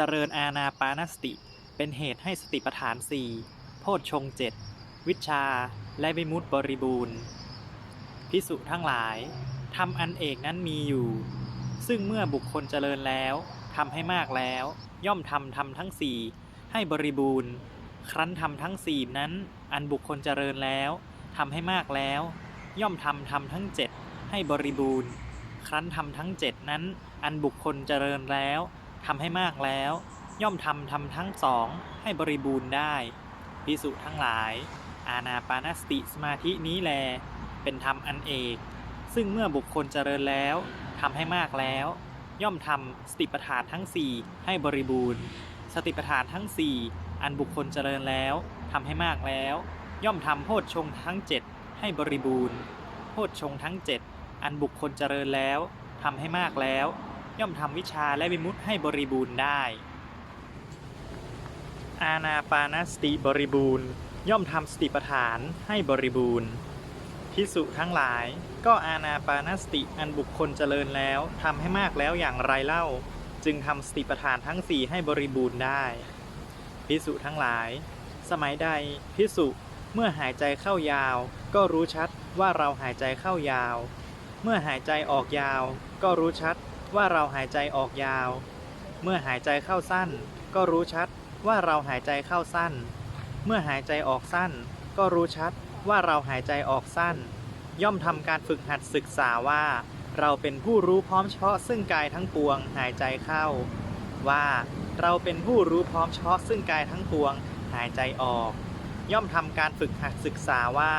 เจริญอาณาปานสติ เป็นเหตุให้สติปัฏฐานสี่โพชฌงเจ็ดวิชาและวิมุตติบริบูรณ์พิสุทั้งหลายทำอันเอกนั้นมีอยู่ ซึ่งเมื่อบุคคลเจริญแล้วทำให้มากแล้ว ย่อมทำทำทั้งสี่ให้บริบูรณ์ ครั้นทำทั้งสี่นั้น อันบุคคลเจริญแล้วทำให้มากแล้ว ย่อมทำทำทั้งเจ็ดให้บริบูรณ์ ครั้นทำทั้งเจ็ดนั้น อันบุคคลเจริญแล้ว ทำให้มากแล้ว ย่อมทำทำทั้งสองให้บริบูรณ์ได้พิสุทั้งหลาย อาณาปานสติสมาธินี้แล เป็นธรรมอันเอก ซึ่งเมื่อบุคคลเจริญแล้วทำให้มากแล้ว ย่อมทำสติปัฏฐานทั้ง4ให้บริบูรณ์ สติปัฏฐานทั้ง4อันบุคคลเจริญแล้วทำให้มากแล้ว ย่อมทำโพชฌงทั้ง7ให้บริบูรณ์โพชฌงทั้ง7อันบุคคลเจริญแล้วทำให้มากแล้ว ย่อมทำวิชาและวิมุตติให้บริบูรณ์ได้ อาณาปานสติบริบูรณ์ ย่อมทำสติปัฏฐานให้บริบูรณ์พิสุทั้งหลายก็อาณาปานสติอันบุคคลเจริญแล้วทำให้มากแล้วอย่างไรเล่า จึงทำสติปัฏฐานทั้งสี่ให้บริบูรณ์ได้พิสุทั้งหลาย สมัยใดพิสุเมื่อหายใจเข้ายาว ก็รู้ชัดว่าเราหายใจเข้ายาว เมื่อหายใจออกยาว ก็รู้ชัด ว่าเราหายใจออกยาว เมื่อหายใจเข้าสั้น ก็รู้ชัดว่าเราหายใจเข้าสั้น เมื่อหายใจออกสั้น ก็รู้ชัดว่าเราหายใจออกสั้น ย่อมทำการฝึกหัดศึกษาว่า เราเป็นผู้รู้พร้อมเฉพาะซึ่งกายทั้งปวงหายใจเข้า ว่าเราเป็นผู้รู้พร้อมเฉพาะซึ่งกายทั้งปวงหายใจออก ย่อมทำการฝึกหัดศึกษาว่า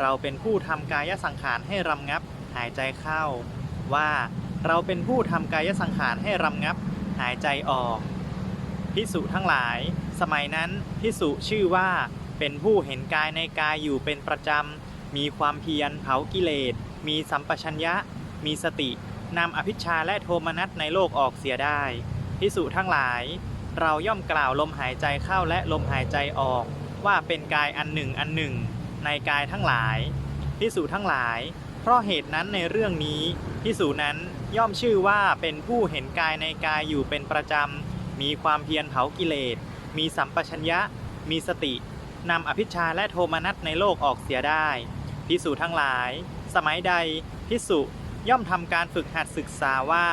เราเป็นผู้ทำกายสังขารให้รำงับหายใจเข้า ว่า เราเป็นผู้ทำกายสังขารให้รำงับหายใจออก พิสุทั้งหลาย สมัยนั้นพิสุชื่อว่าเป็นผู้เห็นกายในกายอยู่เป็นประจำ มีความเพียรเผากิเลส มีสัมปชัญญะ มีสตินำอภิชาและโทมนัสในโลกออกเสียได้ พิสุทั้งหลาย เราย่อมกล่าวลมหายใจเข้าและลมหายใจออก ว่าเป็นกายอันหนึ่งอันหนึ่ง ในกายทั้งหลายพิสุทั้งหลาย เพราะเหตุนั้นในเรื่องนี้พิสูจนั้น ย่อมชื่อว่าเป็นผู้เห็นกายในกายอยู่เป็นประจำ มีความเพียรเผากิเลส มีสัมปชัญญะ มีสติ นำอภิชาและโทมนัสในโลกออกเสียได้ พิสูจทั้งหลาย สมัยใดพิสุย่อมทำการฝึกหัดศึกษาว่า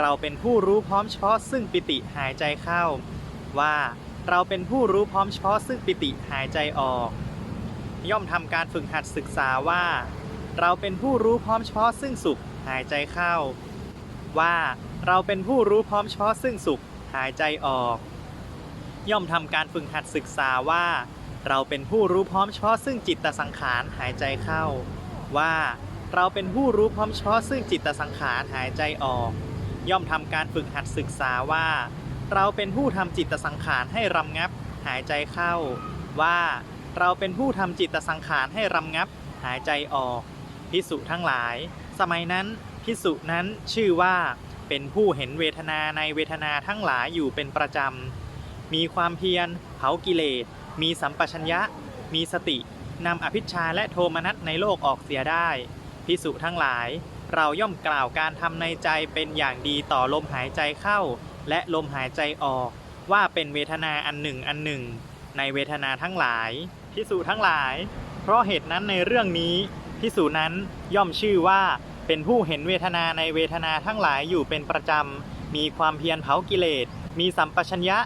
เราเป็นผู้รู้พร้อมเฉพาะซึ่งปิติหายใจเข้า ว่าเราเป็นผู้รู้พร้อมเฉพาะซึ่งปิติหายใจออก ย่อมทำการฝึกหัดศึกษาว่า เราเป็นผู้รู้พร้อมเฉพาะซึ่งสุขหายใจเข้า ว่าเราเป็นผู้รู้พร้อมเฉพาะซึ่งสุขหายใจออก ย่อมทำการฝึกหัดศึกษาว่า เราเป็นผู้รู้พร้อมเฉพาะซึ่งจิตตสังขารหายใจเข้า ว่าเราเป็นผู้รู้พร้อมเฉพาะซึ่งจิตตสังขารหายใจออก ย่อมทำการฝึกหัดศึกษาว่า เราเป็นผู้ทำจิตตสังขารให้รำงับ หายใจเข้า ว่าเราเป็นผู้ทำจิตตสังขารให้รำงับ หายใจออกพิสุทั้งหลาย สมัยนั้น พิสุนั้นชื่อว่าเป็นผู้เห็นเวทนาในเวทนาทั้งหลายอยู่เป็นประจำ มีความเพียรเผากิเลส มีสัมปชัญญะ มีสตินำอภิชาและโทมนัสในโลกออกเสียได้พิสุทั้งหลาย เราย่อมกล่าวการทำในใจเป็นอย่างดีต่อลมหายใจเข้า และลมหายใจออก ว่าเป็นเวทนาอันหนึ่งอันหนึ่ง ในเวทนาทั้งหลายพิสูจทั้งหลาย เพราะเหตุนั้นในเรื่องนี้พิสูจนั้นย่อมชื่อว่า เป็นผู้เห็นเวทนาในเวทนาทั้งหลายอยู่เป็นประจำ มีความเพียรเผากิเลส มีสัมปชัญญะ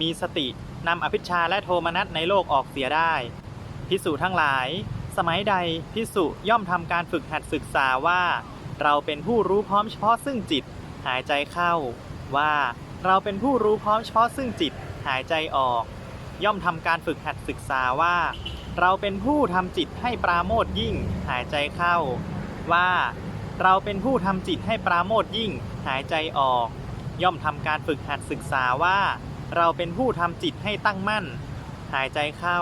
มีสตินำอภิชาและโทมนัสในโลกออกเสียได้ พิสูทั้งหลาย สมัยใดพิสุย่อมทำการฝึกหัดศึกษาว่า เราเป็นผู้รู้พร้อมเฉพาะซึ่งจิต หายใจเข้า ว่าเราเป็นผู้รู้พร้อมเฉพาะซึ่งจิต หายใจออก ย่อมทำการฝึกหัดศึกษาว่า เราเป็นผู้ทำจิตให้ปราโมทยิ่ง หายใจเข้า ว่า เราเป็นผู้ทำจิตให้ปราโมทยิ่งหายใจออก ย่อมทำการฝึกหัดศึกษาว่า เราเป็นผู้ทำจิตให้ตั้งมั่น หายใจเข้า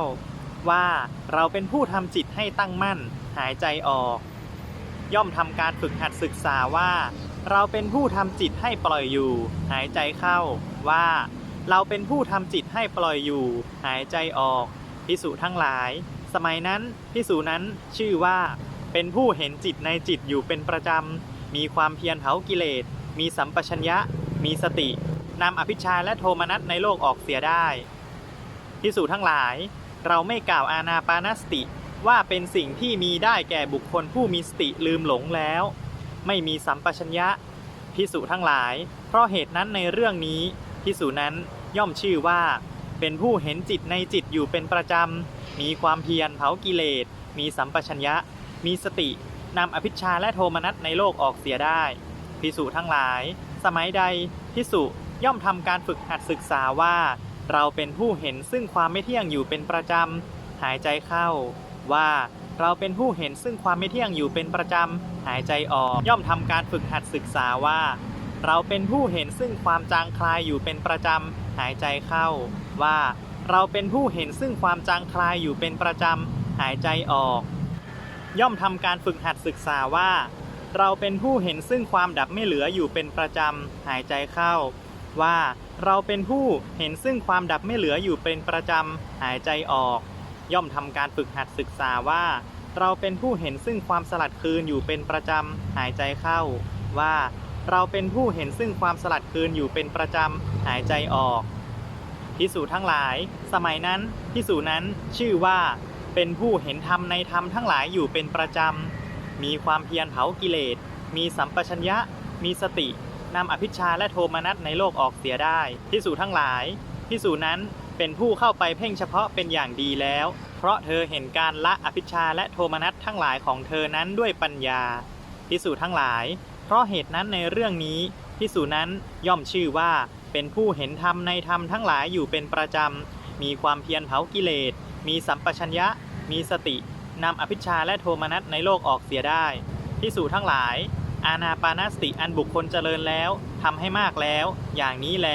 ว่าเราเป็นผู้ทำจิตให้ตั้งมั่น หายใจออก ย่อมทำการฝึกหัดศึกษาว่า เราเป็นผู้ทำจิตให้ปล่อยอยู่ หายใจเข้า ว่า เราเป็นผู้ทำจิตให้ปล่อยอยู่ หายใจออกพิสุทั้งหลาย สมัยนั้นพิสุนั้นชื่อว่า เป็นผู้เห็นจิตในจิตอยู่เป็นประจำ มีความเพียรเผากิเลส มีสัมปชัญญะ มีสตินำอภิชาและโทมนัสในโลกออกเสียได้พิสูจทั้งหลาย เราไม่กล่าวอานาปานสติ ว่าเป็นสิ่งที่มีได้แก่บุคคลผู้มีสติลืมหลงแล้ว ไม่มีสัมปชัญญะพิสูจทั้งหลาย เพราะเหตุนั้นในเรื่องนี้พิสูจนั้นย่อมชื่อว่า เป็นผู้เห็นจิตในจิตอยู่เป็นประจำ มีความเพียรเผากิเลส มีสัมปชัญญะ มีสตินำอภิชาและโทมนัสในโลกออกเสียได้ พิสูจทั้งหลาย สมัยใดพิสุย่อมทำการฝึกหัดศึกษาว่า เราเป็นผู้เห็นซึ่งความไม่เที่ยงอยู่เป็นประจำ หายใจเข้า ว่าเราเป็นผู้เห็นซึ่งความไม่เที่ยงอยู่เป็นประจำ หายใจออก ย่อมทำการฝึกหัดศึกษาว่า เราเป็นผู้เห็นซึ่งความจางคลายอยู่เป็นประจำ หายใจเข้า ว่า เราเป็นผู้เห็นซึ่งความจางคลายอยู่เป็นประจำ หายใจออก ย่อมทำการฝึกหัดศึกษาว่า เราเป็นผู้เห็นซึ่งความดับไม่เหลืออยู่เป็นประจำ หายใจเข้า ว่าเราเป็นผู้เห็นซึ่งความดับไม่เหลืออยู่เป็นประจำ หายใจออก ย่อมทำการฝึกหัดศึกษาว่า เราเป็นผู้เห็นซึ่งความสลัดคืนอยู่เป็นประจำ หายใจเข้า ว่าเราเป็นผู้เห็นซึ่งความสลัดคืนอยู่เป็นประจำ หายใจออกพิสูจทั้งหลาย สมัยนั้นพิสูจนั้นชื่อว่า เป็นผู้เห็นธรรมในธรรมทั้งหลายอยู่เป็นประจำ มีความเพียรเผากิเลส มีสัมปชัญญะ มีสตินำอภิชาและโทมนัสในโลกออกเสียได้พิสูจทั้งหลายพิสูจนั้นเป็นผู้เข้าไปเพ่งเฉพาะเป็นอย่างดีแล้ว เพราะเธอเห็นการละอภิชาและโทมนัสทั้งหลายของเธอนั้นด้วยปัญญาพิสูจทั้งหลาย เพราะเหตุนั้นในเรื่องนี้พิสูจนั้นย่อมชื่อว่าเป็นผู้เห็นธรรมในธรรมทั้งหลายอยู่เป็นประจำ มีความเพียรเผากิเลส มีสัมปชัญญะ มีสตินำอภิชาและโทมนัสในโลกออกเสียได้พิสูจทั้งหลาย อาณาปานสติอันบุคคลเจริญแล้วทำให้มากแล้ว อย่างนี้แล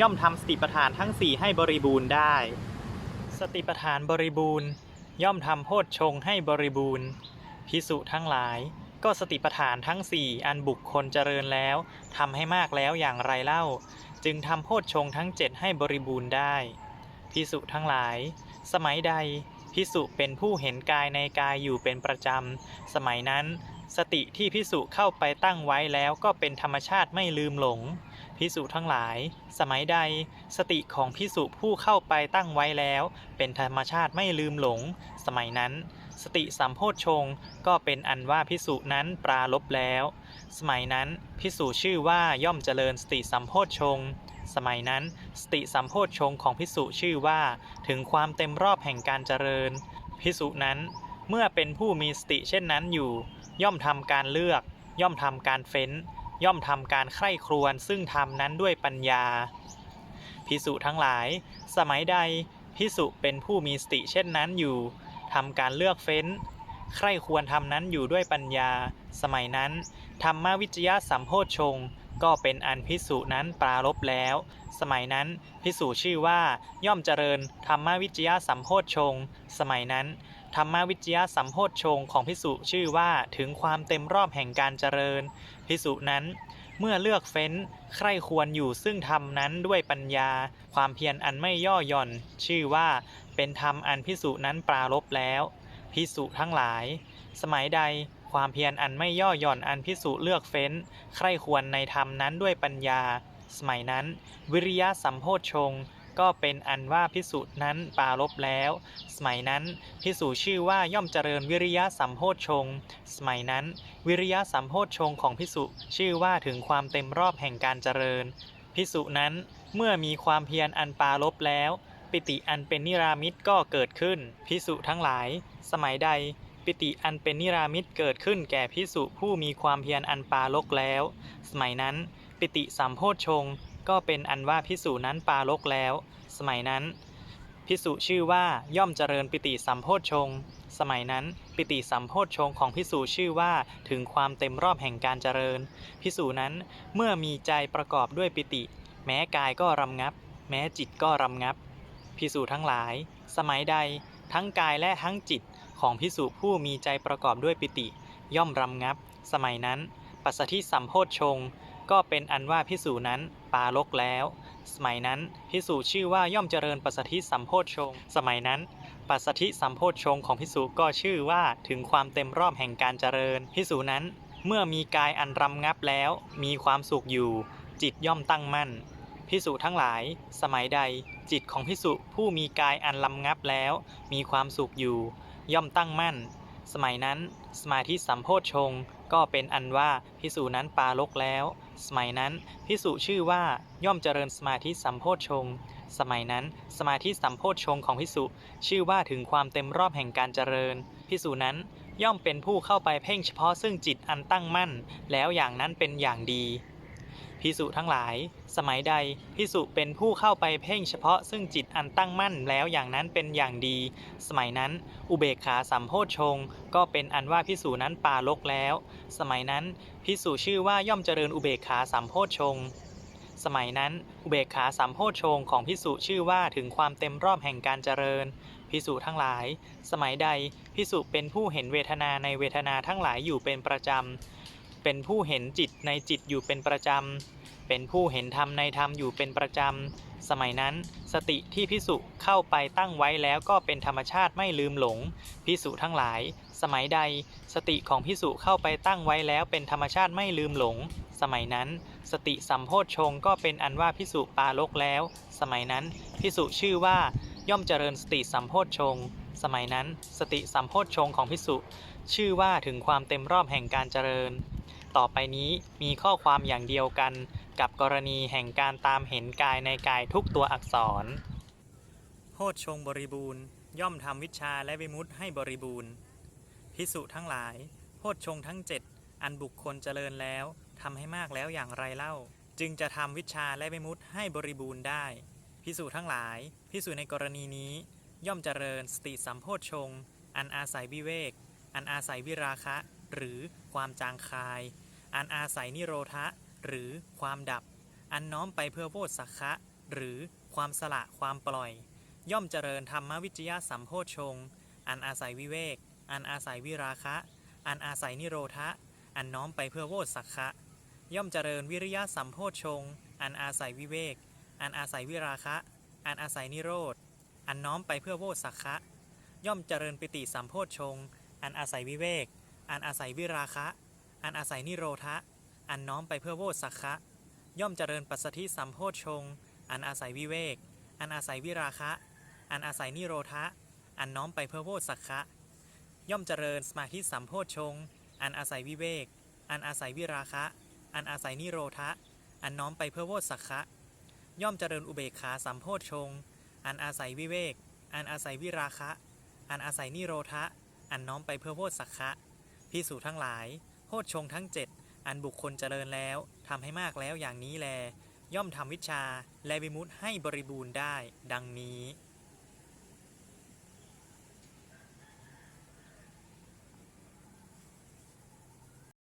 ย่อมทำสติปัฏฐานทั้ง4ให้บริบูรณ์ได้ สติปัฏฐานบริบูรณ์ ย่อมทำโพชฌงให้บริบูรณ์พิสุทั้งหลาย ก็สติปัฏฐานทั้ง4อันบุคคลเจริญแล้วทำให้มากแล้วอย่างไรเล่า จึงทำโพชฌงทั้ง7ให้บริบูรณ์ได้พิสุทั้งหลาย สมัยใดพิสุเป็นผู้เห็นกายในกายอยู่เป็นประจำ สมัยนั้น สติที่พิสุเข้าไปตั้งไว้แล้วก็เป็นธรรมชาติไม่ลืมหลงพิสุทั้งหลาย สมัยใด สติของพิสุผู้เข้าไปตั้งไว้แล้ว เป็นธรรมชาติไม่ลืมหลง สมัยนั้น สติสัมโพชฌงก็เป็นอันว่าพิสุนั้นปราลบแล้ว สมัยนั้นพิสุชื่อว่าย่อมเจริญสติสัมโพชฌงค์ สมัยนั้น สติสัมโพชฌงของพิสุชื่อว่าถึงความเต็มรอบแห่งการเจริญ พิสุนั้นเมื่อเป็นผู้มีสติเช่นนั้นอยู่ ย่อมทำการเลือก ย่อมทำการเฟ้น ย่อมทำการใคร่ครวญซึ่งทำนั้นด้วยปัญญา พิสุทั้งหลาย สมัยใดพิสุเป็นผู้มีสติเช่นนั้นอยู่ทำการเลือกเฟ้น ใคร่ควรทำนั้นอยู่ด้วยปัญญา สมัยนั้นธรรมวิจยะสัมโพชฌงค์ ก็เป็นอันพิสุนั้นปรารบแล้ว สมัยนั้นพิสุชื่อว่าย่อมเจริญธรรมวิจยะสัมโพชง สมัยนั้นธรรมวิจยะสัมโพชงของพิสุชื่อว่าถึงความเต็มรอบแห่งการเจริญ พิสุนั้นเมื่อเลือกเฟ้น ใคร่ควรอยู่ซึ่งธรรมนั้นด้วยปัญญา ความเพียรอันไม่ย่อหย่อน ชื่อว่าเป็นธรรมอันพิสุนั้นปรารบแล้ว พิสุทั้งหลาย สมัยใด ความเพียรอันไม่ย่อหย่อนอันพิสุเลือกเฟ้น ใคร่ควรในธรรมนั้นด้วยปัญญา สมัยนั้น วิริยะสัมโพชงก็เป็นอันว่าพิสุนั้นปารบแล้ว สมัยนั้นพิสุชื่อว่าย่อมเจริญวิริยะสัมโพชง สมัยนั้น วิริยะสัมโพชงของพิสุชื่อว่าถึงความเต็มรอบแห่งการเจริญ พิสุนั้นเมื่อมีความเพียรอันปารบแล้ว ปิติอันเป็นนิรามิตก็เกิดขึ้นพิสุทั้งหลาย สมัยใด ปิติอันเป็นนิรามิตเกิดขึ้นแก่พิสุผู้มีความเพียรอันปารบแล้ว สมัยนั้น ปิติสัมโพชฌงก็เป็นอันว่าพิสุนั้นปารบแล้ว สมัยนั้น พิสุชื่อว่าย่อมเจริญปิติสัมโพชฌงสมัยนั้นปิติสัมโพชฌงของพิสุชื่อว่าถึงความเต็มรอบแห่งการเจริญ พิสุนั้นเมื่อมีใจประกอบด้วยปิติ แม้กายก็รำงับ แม้จิตก็รำงับ พิสูทั้งหลาย สมัยใด ทั้งกายและทั้งจิต ของพิสูจผู้มีใจประกอบด้วยปิติ ย่อมรำงับ สมัยนั้น ปัสสธิสัมโพชฌงก็เป็นอันว่าพิสูจนั้นปาลกแล้ว สมัยนั้นพิสูจชื่อว่าย่อมเจริญปัสสธิสัมโพชฌงสมัยนั้นปัสสธิสัมโพชฌงของพิสูจก็ชื่อว่าถึงความเต็มรอบแห่งการเจริญพิสูจนั้นเมื่อมีกายอันรำงับแล้ว มีความสุขอยู่ จิตย่อมตั้งมั่นพพิสุทั้งหลาย สมัยใด จิตของพิสุผู้มีกายอันลำงับแล้ว มีความสุขอยู่ ย่อมตั้งมั่น สมัยนั้นสมาธิสัมโพชฌงก็เป็นอันว่าพิสุนั้นปาลกแล้ว สมัยนั้นพิสุชื่อว่าย่อมเจริญสมาธิสัมโพชฌงสมัยนั้นสมาธิสัมโพชฌงของพิสุชื่อว่าถึงความเต็มรอบแห่งการเจริญพิสุนั้นย่อมเป็นผู้เข้าไปเพ่งเฉพาะซึ่งจิตอันตั้งมั่น แล้วอย่างนั้นเป็นอย่างดี พิสุทั้งหลาย สมัยใดพิสุเป็นผู้เข้าไปเพ่งเฉพาะซึ่งจิตอันตั้งมั่นแล้วอย่างนั้นเป็นอย่างดี สมัยนั้นอุเบกขาสัมโพชฌงก็เป็นอันว่าพิสูนั้นปาลกแล้ว สมัยนั้นพิสูชื่อว่าย่อมเจริญอุเบกขาสัมโพชฌงสมัยนั้นอุเบกขาสัมโพชฌงของพิสุชื่อว่าถึงความเต็มรอบแห่งการเจริญ พิสุทั้งหลาย สมัยใดพิสุเป็นผู้เห็นเวทนาในเวทนาทั้งหลายอยู่เป็นประจำ เป็นผู้เห็นจิตในจิตอยู่เป็นประจำ เป็นผู้เห็นธรรมในธรรมอยู่เป็นประจำ สมัยนั้นสติที่พิสุเข้าไปตั้งไว้แล้วก็เป็นธรรมชาติไม่ลืมหลง พิสุทั้งหลาย สมัยใด สติของพิสุเข้าไปตั้งไว้แล้วเป็นธรรมชาติไม่ลืมหลง สมัยนั้น สติสัมโพชฌงก็เป็นอันว่าพิสุปาลกแล้ว สมัยนั้นพิสุชื่อว่าย่อมเจริญสติสัมโพชฌงสมัยนั้นสติสัมโพชฌงของพิสุชื่อว่าถึงความเต็มรอบแห่งการเจริญ ต่อไปนี้มีข้อความอย่างเดียวกันกับกรณีแห่งการตามเห็นกายในกายทุกตัวอักษร โพชฌงบริบูรณ์ ย่อมทำวิชาและวิมุตให้บริบูรณ์พิสุทั้งหลาย โพชฌงทั้งเจ็ดอันบุคคลเจริญแล้วทำให้มากแล้วอย่างไรเล่า จึงจะทำวิชาและวิมุตให้บริบูรณ์ได้พิสุทั้งหลายพิสุในกรณีนี้ ย่อมเจริญสติสัมโพชฌงอันอาศัยวิเวก อันอาศัยวิราคะ หรือความจางคาย อันอาศัยนิโรธะ หรือความดับ อันน้อมไปเพื่อโพธสักคะ หรือความสละความปล่อย ย่อมเจริญธรรมวิจยะสัมโพชง อันอาศัยวิเวก อันอาศัยวิราคะ อันอาศัยนิโรธะ อันน้อมไปเพื่อโพธสักคะ ย่อมเจริญวิริยะสัมโพชง อันอาศัยวิเวก อันอาศัยวิราคะ อันอาศัยนิโรธ อันน้อมไปเพื่อโพธสักคะ ย่อมเจริญปิติสัมโพชง อันอาศัยวิเวก อันอาศัยวิราคะ อันอาศัยนิโรธะ อันน้อมไปเพื่อโวสักคะ ย่อมเจริญปัสสธิสัมโพชง อันอาศัยวิเวก อันอาศัยวิราคะ อันอาศัยนิโรธะ อันน้อมไปเพื่อโวสักคะ ย่อมเจริญสมาธิสัมโพชง อันอาศัยวิเวก อันอาศัยวิราคะ อันอาศัยนิโรธะ อันน้อมไปเพื่อโวสักคะ ย่อมเจริญอุเบกขาสัมโพชง อันอาศัยวิเวก อันอาศัยวิราคะ อันอาศัยนิโรธะ อันน้อมไปเพื่อโพธสักคะ พิสูจทั้งหลาย โพชฌงทั้งเจ็ดอันบุคคลเจริญแล้วทำให้มากแล้วอย่างนี้แล ย่อมทำวิชาและวิมุตให้บริบูรณ์ได้ ดังนี้